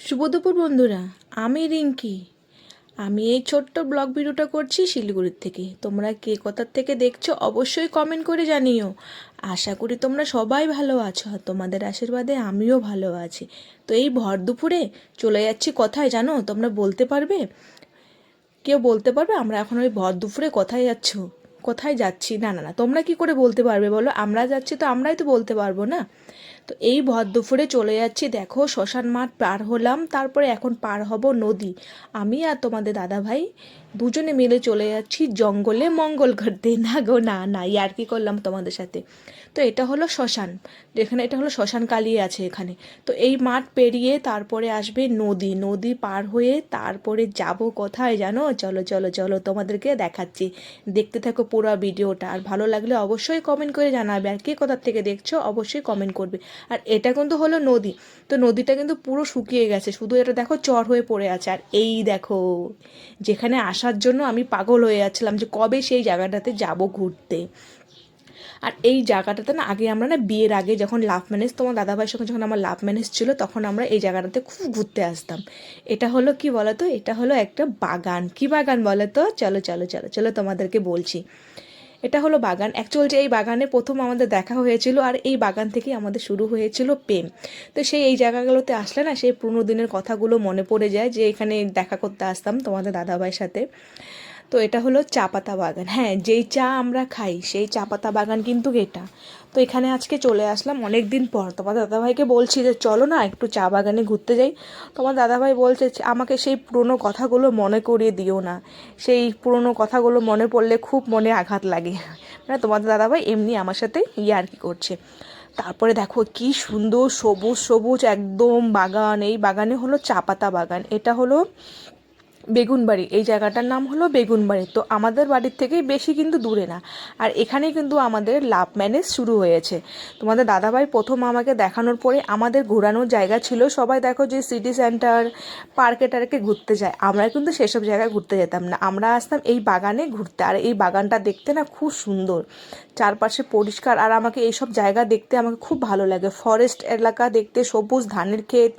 শুভ বন্ধুরা, আমি রিঙ্কি। আমি এই ছোট্ট ব্লগ ভিডিওটা করছি শিলিগুড়ির থেকে। তোমরা কে কোথার থেকে দেখছ অবশ্যই কমেন্ট করে জানিও। আশা করি তোমরা সবাই ভালো আছো তোমাদের আশীর্বাদে আমিও ভালো আছি। তো এই ভর দুপুরে চলে যাচ্ছি কোথায় জানো? তোমরা বলতে পারবে? কেউ বলতে পারবে? আমরা এখন ওই ভর দুপুরে কোথায় যাচ্ছ? কোথায় যাচ্ছি? না না না। তোমরা কি করে বলতে পারবে বলো? আমরা যাচ্ছি তো আমরাই তো বলতে পারব, না? তো এই ভর চলে যাচ্ছি। দেখো, শ্মশান মাঠ পার হলাম। তারপরে এখন পার হব নদী। আমি আর তোমাদের দাদা ভাই দুজনে মিলে চলে যাচ্ছি জঙ্গলে মঙ্গল করতে না গো, না না আর কি করলাম তোমাদের সাথে? তো এটা হলো শ্মশান। যেখানে এটা হলো শ্মশান কালী আছে এখানে। তো এই মাঠ পেরিয়ে তারপরে আসবে নদী। নদী পার হয়ে তারপরে যাব কোথায় জানো? চলো চলো চলো, তোমাদেরকে দেখাচ্ছি। দেখতে থাকো পুরো ভিডিওটা। আর ভালো লাগলে অবশ্যই কমেন্ট করে জানাবে। আর কে কোথার থেকে দেখছ অবশ্যই কমেন্ট করবে। আর এটা কিন্তু হলো নদী। তো নদীটা কিন্তু পুরো শুকিয়ে গেছে। শুধু এটা দেখো চর হয়ে পড়ে আছে। আর এই দেখো, যেখানে আসার জন্য আমি পাগল হয়ে যাচ্ছিলাম যে কবে সেই জায়গাটাতে যাব ঘুরতে। আর এই জায়গাটাতে না আগে আমরা না বিয়ের আগে যখন লাভ ম্যানেজ, তোমার দাদাভাইয়ের সঙ্গে যখন আমার লাভ ম্যানেজ ছিল, তখন আমরা এই জায়গাটাতে খুব ঘুরতে আসতাম। এটা হলো কি বলতো? এটা হলো একটা বাগান। কি বাগান বলতো? চলো চলো চলো চলো তোমাদেরকে বলছি। এটা হলো বাগান। অ্যাকচুয়াল যে এই বাগানে প্রথম আমাদের দেখা হয়েছিল আর এই বাগান থেকেই আমাদের শুরু হয়েছিল প্রেম। তো সেই, এই জায়গাগুলোতে আসলে না, সেই পুরনো দিনের কথাগুলো মনে পড়ে যায় যে এখানে দেখা করতে আসতাম তোমাদের দাদাভাইয়ের সাথে। তো এটা হলো চা পাতা বাগান। হ্যাঁ যেই চা আমরা খাই, সেই চা পাতা বাগান কিন্তু এটা। তো এখানে আজকে চলে আসলাম অনেক দিন পর। তোমার দাদাভাইকে বলছি যে, চলো না, একটু চা বাগানে ঘুরতে যাই। তোমার দাদাভাই বলছে, আমাকে সেই পুরনো কথাগুলো মনে করিয়ে দিও না। সেই পুরনো কথাগুলো মনে পড়লে খুব মনে আঘাত লাগে। মানে তোমাদের দাদাভাই এমনি আমার সাথে ইয়ে আর কি করছে। তারপরে দেখো কি সুন্দর সবুজ সবুজ একদম বাগান। এই বাগানে হলো চা পাতা বাগান। এটা হলো বেগুনবাড়ি। এই জায়গাটার নাম হলো বেগুনবাড়ি। তো আমাদের বাড়ির থেকেই বেশি কিন্তু দূরে না। আর এখানেই কিন্তু আমাদের লাভ ম্যানেজ শুরু হয়েছে। তোমাদের দাদাভাই প্রথম আমাকে দেখানোর পরে আমাদের ঘোরানোর জায়গা ছিল। সবাই দেখো যে সিটি সেন্টার, পার্কে টার্কে ঘুরতে যায়। আমরা কিন্তু সেসব জায়গায় ঘুরতে যেতাম না। আমরা আসতাম এই বাগানে ঘুরতে। আর এই বাগানটা দেখতে না খুব সুন্দর। চারপাশে পরিষ্কার। আর আমাকে এইসব জায়গা দেখতে আমাকে খুব ভালো লাগে। ফরেস্ট এলাকা দেখতে, সবুজ ধানের ক্ষেত,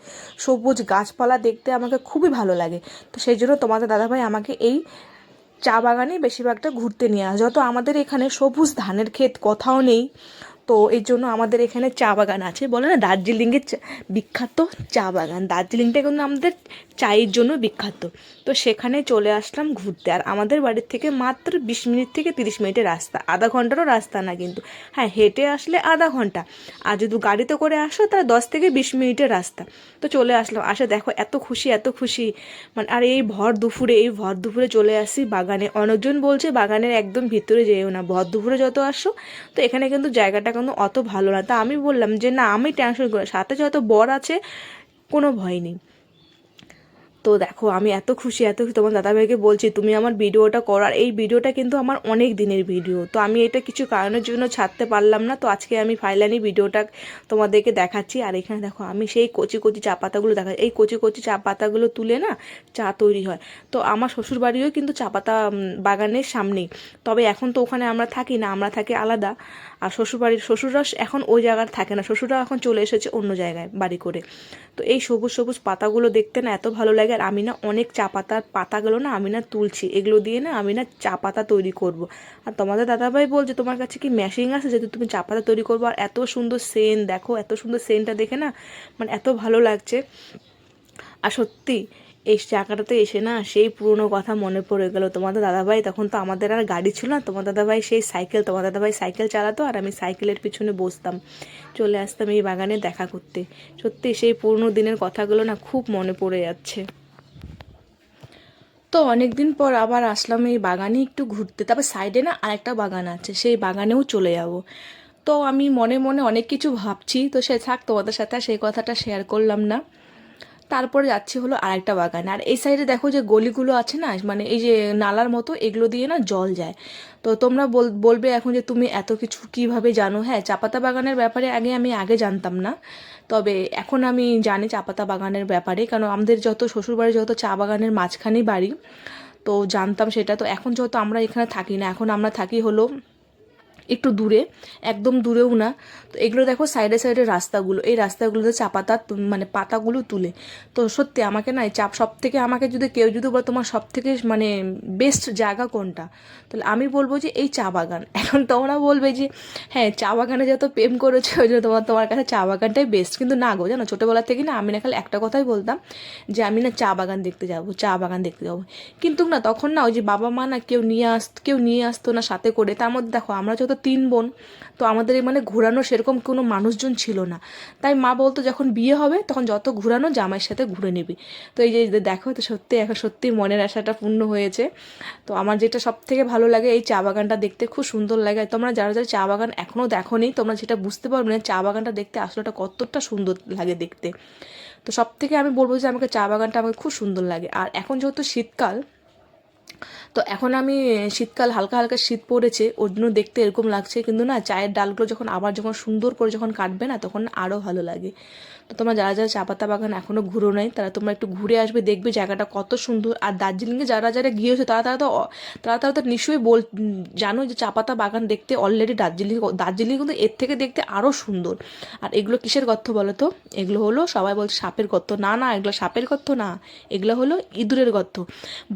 সবুজ গাছপালা দেখতে আমাকে খুবই ভালো লাগে। তো সেই জন্য তোমাদের দাদাভাই আমাকে এই চা বাগানে বেশিরভাগটা ঘুরতে নিয়ে আস। যত আমাদের এখানে সবুজ ধানের ক্ষেত, কোথাও নেই। তো এই জন্য আমাদের এখানে চা বাগান আছে। বলে না, দার্জিলিংয়ের বিখ্যাত চা বাগান। দার্জিলিংটা কিন্তু আমাদের চায়ের জন্য বিখ্যাত। তো সেখানে চলে আসলাম ঘুরতে। আর আমাদের বাড়ির থেকে মাত্র বিশ মিনিট থেকে তিরিশ মিনিটের রাস্তা। আধা ঘন্টারও রাস্তা না কিন্তু। হ্যাঁ হেঁটে আসলে আধা ঘণ্টা। আর যদি গাড়িতে করে আসো, তাহলে দশ থেকে বিশ মিনিটের রাস্তা। তো চলে আসলাম। আসে দেখো, এত খুশি এত খুশি। মানে আর এই ভর দুপুরে, এই ভর দুপুরে চলে আসি বাগানে। অনেকজন বলছে, বাগানের একদম ভিতরে যেও না। ভর দুপুরে যত আসো, তো এখানে কিন্তু জায়গাটা কিন্তু অত ভালো না। তা আমি বললাম যে, না, আমি টেনশন করি সাথে যত বর আছে, কোনো ভয় নেই। তো দেখো, আমি এত খুশি, এত তোমার দাদাভাইকে বলছি, তুমি আমার ভিডিওটা করার এই ভিডিওটা কিন্তু আমার অনেক দিনের ভিডিও। তো আমি এটা কিছু কারণের জন্য ছাড়তে পারলাম না। তো আজকে আমি ফাইলানি ভিডিওটা তোমাদেরকে দেখাচ্ছি। আর এখানে দেখো, আমি সেই কচি কচি চা পাতাগুলো দেখা, এই কচি কচি চা পাতাগুলো তুলে না চা তৈরি হয়। তো আমার শ্বশুর বাড়িও কিন্তু চা পাতা বাগানের সামনেই। তবে এখন তো ওখানে আমরা থাকি না, আমরা থাকি আলাদা। আর শ্বশুরবাড়ির শ্বশুররা এখন ওই জায়গার থাকে না। শ্বশুররা এখন চলে এসেছে অন্য জায়গায় বাড়ি করে। তো এই সবুজ সবুজ পাতাগুলো দেখতে না এত ভালো লাগে। আর আমি না অনেক চা পাতার পাতাগুলো না আমি না তুলছি। এগুলো দিয়ে না আমি না চা পাতা তৈরি করব। আর তোমাদের দাদাভাই বলছে, তোমার কাছে কি মেশিন আছে যেহেতু তুমি চা পাতা তৈরি করব? আর এত সুন্দর সেন্ট দেখো, এত সুন্দর সেন্টটা দেখে না মানে এত ভালো লাগছে। আর সত্যি, এই জায়গাটাতে এসে না সেই পুরনো কথা মনে পড়ে গেল। তোমাদের দাদাভাই তখন তো আমাদের আর গাড়ি ছিল না। তোমার দাদাভাই সেই সাইকেল তোমার দাদাভাই সাইকেল চালাতো আর আমি সাইকেলের পিছনে বসতাম। চলে আসতাম এই বাগানে দেখা করতে। সত্যি সেই পুরনো দিনের কথাগুলো না খুব মনে পড়ে যাচ্ছে। তো অনেক দিন পর আবার আসলাম এই বাগানে একটু ঘুরতে। তারপর সাইডে না আরেকটা বাগান আছে, সেই বাগানেও চলে যাব। তো আমি মনে মনে অনেক কিছু ভাবছি, তো সে থাক, তোমাদের সাথে সেই কথাটা শেয়ার করলাম না। তারপরে যাচ্ছি হলো আরেকটা বাগান। আর এই সাইডে দেখো যে গলিগুলো আছে না মানে এই যে নালার মতো, এগুলো দিয়ে না জল যায়। তো তোমরা বল- বলবে এখন যে তুমি এত কিছু কীভাবে জানো? হ্যাঁ চাপাতা বাগানের ব্যাপারে আগে আমি আগে জানতাম না। তবে এখন আমি জানি চা পাতা বাগানের ব্যাপারে কারণ আমাদের যত শ্বশুরবাড়ি যত চা বাগানের মাঝখানেই বাড়ি, তো জানতাম সেটা। তো এখন যেহেতু আমরা এখানে থাকি না, এখন আমরা থাকি হলো একটু দূরে, একদম দূরেও না। তো এগুলো দেখো সাইডে সাইডে রাস্তাগুলো, এই রাস্তাগুলোতে চা পাতা মানে পাতাগুলো তুলে। তো সত্যি আমাকে না চাপ সব থেকে আমাকে যদি কেউ যদি বলে তোমার সব থেকে মানে বেস্ট জায়গা কোনটা? তাহলে আমি বলব যে এই চা বাগান। এখন তোমরা বলবে যে হ্যাঁ চা বাগানে যত প্রেম করেছে, ওই জন্য তোমার তোমার কাছে চা বাগানটাই বেস্ট কিন্তু না গো, জানো, ছোটোবেলা থেকে না আমি না খালি একটা কথাই বলতাম যে আমি না চা বাগান দেখতে যাব, চা বাগান দেখতে যাব। কিন্তু না তখন না ওই যে বাবা মা না কেউ নিয়ে আস, কেউ নিয়ে আসতো না সাথে করে। তার মধ্যে দেখো আমরা যত তিন বোন, তো আমাদের মানে ঘোরানো সেরকম কোনো মানুষজন ছিল না। তাই মা বলতো, যখন বিয়ে হবে, তখন যত ঘোরানো, জামাইয়ের সাথে ঘুরে নিবি। তো এই যে দেখো তো সত্যি, এখন সত্যি মনের আশাটা পূর্ণ হয়েছে। তো আমার যেটা সব থেকে ভালো লাগে, এই চা বাগানটা দেখতে খুব সুন্দর লাগে। তোমরা যারা যারা চা বাগান এখনও দেখোনি, তোমরা যেটা বুঝতে পারবে না, চা বাগানটা দেখতে, আসলেটা কতটা সুন্দর লাগে দেখতে। তো সব থেকে আমি বলব যে, আমাকে চা বাগানটা আমাকে খুব সুন্দর লাগে। আর এখন যেহেতু শীতকাল তো এখন আমি শীতকাল হালকা হালকা শীত পড়েছে, ওর জন্য দেখতে এরকম লাগছে। কিন্তু না, চায়ের ডালগুলো যখন আবার যখন সুন্দর করে যখন কাটবে না, তখন আরও ভালো লাগে। তো তোমরা যারা যারা চা পাতা বাগান এখনও ঘুরো নাই, তারা তোমরা একটু ঘুরে আসবে, দেখবে জায়গাটা কত সুন্দর। আর দার্জিলিংয়ে যারা যারা গিয়েছে, তারা তারা তো তারা তারা তো নিশ্চয়ই বল, জানো যে চা পাতা বাগান দেখতে অলরেডি দার্জিলিং দার্জিলিং কিন্তু এর থেকে দেখতে আরও সুন্দর। আর এগুলো কিসের গর্ত বলো তো? এগুলো হলো সবাই বলছে সাপের গর্ত। না না, এগুলো সাপের গর্ত না, এগুলো হলো ইঁদুরের গর্ত।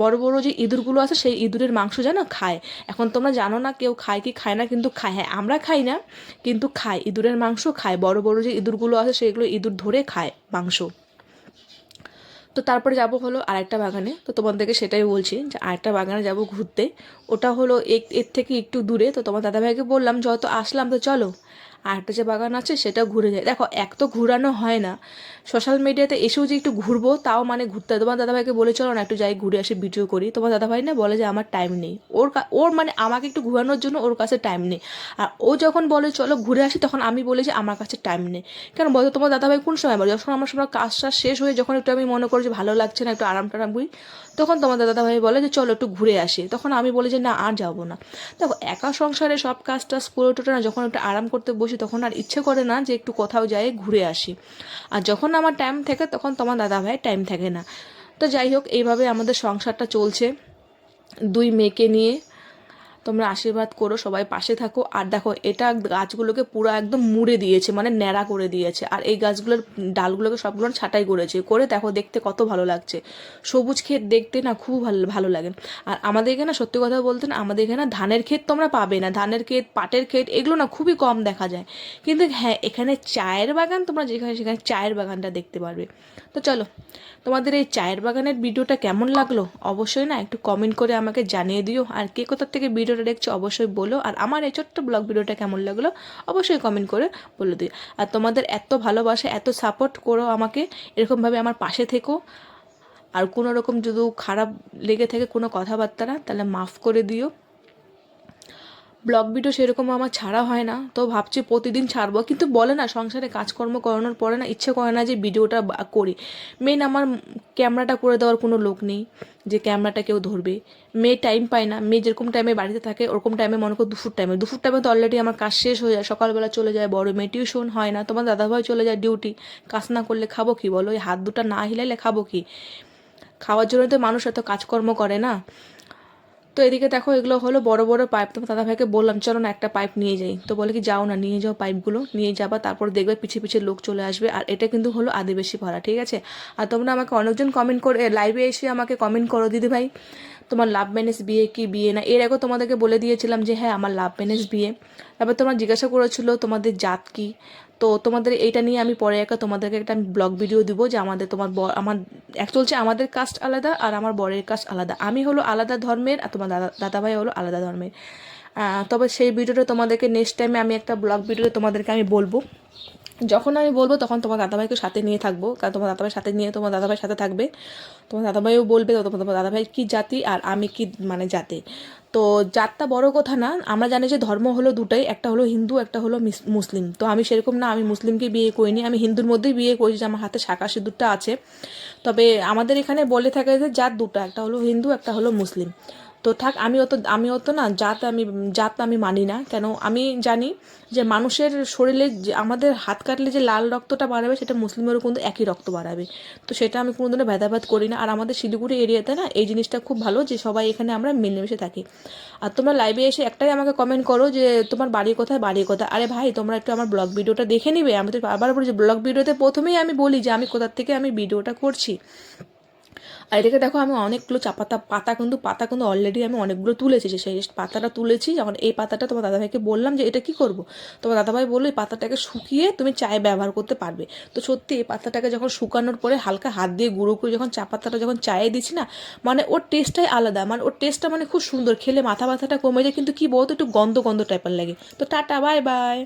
বড় বড় যে ইঁদুরগুলো আছে সেই ইঁদুরের মাংস যেন খায়। এখন তোমরা জানো না কেউ খায় কি খায় না, কিন্তু খায়। হ্যাঁ আমরা খাই না, কিন্তু খায়। ইঁদুরের মাংস খায়। বড় বড় যে ইঁদুরগুলো আছে, সেগুলো ইঁদুর ধরে খায় মাংস। তো তারপরে যাব হলো আরেকটা বাগানে। তো তোমাদেরকে সেটাই বলছি যে আরেকটা বাগানে যাব ঘুরতে। ওটা হলো এর থেকে একটু দূরে। তো তোমার দাদাভাইকে বললাম, যত আসলাম তো চলো। আর একটা যে বাগান আছে সেটা ঘুরে যায়। দেখো, এক তো ঘুরানো হয় না। সোশ্যাল মিডিয়াতে এসেও যে একটু ঘুরবো, তাও মানে ঘুরতে। তোমার দাদাভাইকে বলে চলো না, একটু যাই, ঘুরে আসি ভিডিও করি। তোমার দাদাভাই না বলে যে, আমার টাইম নেই। ওর ওর মানে আমাকে একটু ঘুরানোর জন্য ওর কাছে টাইম নেই। আর ও যখন বলে, চলো ঘুরে আসি, তখন আমি বলি যে, আমার কাছে টাইম নেই। কেন বলতো, তোমার দাদাভাই কোন সময় বলে? যখন আমার সময় কাজটা শেষ হয়ে যখন একটু আমি মনে করি যে, ভালো লাগছে না, একটু আরাম টারাম করি, তখন তোমার দাদাভাই বলে যে, চলো একটু ঘুরে আসি। তখন আমি বলি যে, না, আর যাব না। দেখো, একা সংসারে সব কাজ টাজ করে না, যখন একটু আরাম করতে বসি তখন আর ইচ্ছে করে না যে একটু কোথাও যাই, ঘুরে আসি। আর যখন আমার টাইম থাকে, তখন তোমার দাদাভাই টাইম থাকে না। তো যাই হোক, এইভাবে আমাদের সংসারটা চলছে। দুই মেয়েকে নিয়ে তোমরা আশীর্বাদ করো, সবাই পাশে থাকো। আর দেখো, এটা গাছগুলোকে পুরো একদম মুড়ে দিয়েছে মানে ন্যাড়া করে দিয়েছে। আর এই গাছগুলোর ডালগুলোকে সবগুলো ছাঁটাই করেছে। করে দেখো, দেখতে কত ভালো লাগছে। সবুজ ক্ষেত দেখতে না খুব ভালো ভালো লাগে। আর আমাদের এখানে সত্যি কথা বলতে না, আমাদের এখানে ধানের ক্ষেত তোমরা পাবে না। ধানের ক্ষেত, পাটের ক্ষেত, এগুলো না খুবই কম দেখা যায়। কিন্তু হ্যাঁ এখানে চায়ের বাগান তোমরা যেখানে, সেখানে চায়ের বাগানটা দেখতে পারবে। তো চলো, তোমাদের এই চায়ের বাগানের ভিডিওটা কেমন লাগল? অবশ্যই না একটু কমেন্ট করে আমাকে জানিয়ে দিও। আর কে কোথার থেকে ভিডিওটা দেখছ, অবশ্যই বলো। আর আমার এই ছোট্ট ব্লগ ভিডিওটা কেমন লাগল, অবশ্যই কমেন্ট করে বলে দিও। আর তোমাদের এত ভালোবাসা, এত সাপোর্ট করো আমাকে, এরকমভাবে আমার পাশে থেকো। আর কোনো রকম যদি খারাপ লেগে থাকে, কোনো কথাবার্তা না, তাহলে মাফ করে দিও। ব্লগ ভিডিও সেরকম আমার ছাড়া হয় না। তো ভাবছি প্রতিদিন ছাড়বো। কিন্তু বলে না, সংসারে কাজকর্ম করানোর পরে না ইচ্ছে করে না যে ভিডিওটা করি। মেন আমার ক্যামেরাটা করে দেওয়ার কোনো লোক নেই যে ক্যামেরাটা কেউ ধরবে। মেয়ে টাইম পায় না। মেয়ে যেরকম টাইমে বাড়িতে থাকে, ওরকম টাইমে মনে করো দুপুর টাইমে দুপুর টাইমে তো অলরেডি আমার কাজ শেষ হয়ে যায়। সকালবেলা চলে যায়, বড় মেয়ে টিউশন হয় না। তোমার দাদাভাই চলে যায় ডিউটি কাজ না করলে খাব কি বলো? এই হাত দুটা না হিলাইলে খাব কি? খাওয়ার জন্য তো মানুষ এত কাজকর্ম করে না। তো এদিকে দেখো এগুলো হলো বড় বড় পাইপ তো দাদা ভাইকে বললাম, চলো না একটা পাইপ নিয়ে যাই। তো বলে কি, যাও না, নিয়ে যাও পাইপগুলো নিয়ে যাবা, তারপর দেখবে পিছিয়ে পিছিয়ে লোক চলে আসবে। আর এটা কিন্তু হলো আদিবাসী ভাড়া ঠিক আছে? আর তোমরা আমাকে অনেকজন কমেন্ট করে লাইভে এসে আমাকে কমেন্ট করো দিদি ভাই তোমার লাভ ম্যানেজ বিয়ে কি বিয়ে না? এর আগেও তোমাদেরকে বলে দিয়েছিলাম যে হ্যাঁ আমার লাভ ম্যানেজ বিয়ে। তারপর তোমরা জিজ্ঞাসা করেছিল, তোমাদের জাত কি? তো তোমাদের এইটা নিয়ে আমি পরে একা তোমাদেরকে একটা আমি ব্লগ ভিডিও দিব যে আমাদের তোমার ব আমার এক চলছে আমাদের কাস্ট আলাদা আর আমার বরের কাস্ট আলাদা। আমি হলো আলাদা ধর্মের আর তোমার দাদা, দাদাভাই হলো আলাদা ধর্মের। তবে সেই ভিডিওটা তোমাদেরকে নেক্সট টাইমে আমি একটা ব্লগ ভিডিওতে তোমাদেরকে আমি বলব। যখন আমি বলব, তখন তোমার দাদাভাইকে সাথে নিয়ে থাকব। কারণ তোমার দাদাভাই সাথে নিয়ে তোমার দাদাভাই সাথে থাকবে। তোমার দাদাভাইও বলবে তোমার তোমার দাদাভাই কী জাতি আর আমি কি মানে জাতি। তো জাতটা বড় কথা না, আমরা জানি যে ধর্ম হলো দুটাই, একটা হলো হিন্দু, একটা হলো মিস- মুসলিম। তো আমি সেরকম না, আমি মুসলিমকে বিয়ে করিনি, আমি হিন্দুর মধ্যেই বিয়ে করেছি, যে আমার হাতে শাখা সিঁদুরটা আছে। তবে আমাদের এখানে বলে থাকে যে জাত দুটো, একটা হলো হিন্দু, একটা হলো মুসলিম। তো থাক, আমি অত আমি অত না জাত আমি জাত আমি মানি না। কেন? আমি জানি যে মানুষের শরীরে যে, আমাদের হাত কাটলে যে লাল রক্তটা বাড়াবে, সেটা মুসলিমেরও কিন্তু একই রক্ত বাড়াবে। তো সেটা আমি কোনো কোনোদিনও ভেদাভেদ করি না। আর আমাদের শিলিগুড়ি এরিয়াতে না এই জিনিসটা খুব ভালো যে সবাই এখানে আমরা মিলেমিশে থাকি। আর তোমরা লাইভে এসে একটাই আমাকে কমেন্ট করো যে, তোমার বাড়ি কোথায় বাড়ি কোথায়? আরে ভাই, তোমরা একটু আমার ব্লগ ভিডিওটা দেখে নিবে। আমি তো আবার বলছি ব্লগ ভিডিওতে প্রথমেই আমি বলি যে, আমি কোথার থেকে আমি ভিডিওটা করছি। আর এদিকে দেখো আমি অনেকগুলো চা পাতা পাতা কিন্তু পাতা কিন্তু অলরেডি আমি অনেকগুলো তুলেছি। যে সেই পাতাটা তুলেছি, যখন এই পাতাটা তোমার দাদাভাইকে বললাম যে এটা কি করব? তোমার দাদাভাই বলল, এই পাতাটাকে শুকিয়ে তুমি চায়ে ব্যবহার করতে পারবে। তো সত্যি এই পাতাটাকে যখন শুকানোর পরে হালকা হাত দিয়ে গুঁড়ো করে যখন চা পাতাটা যখন চায়ে দিচ্ছি না মানে ওর টেস্টটাই আলাদা। মানে ওর টেস্টটা মানে খুব সুন্দর, খেলে মাথা ব্যথাটা কমে যায়, কিন্তু কি বলতো, একটু গন্ধ গন্ধ টাইপের লাগে। তো টাটা বাই বাই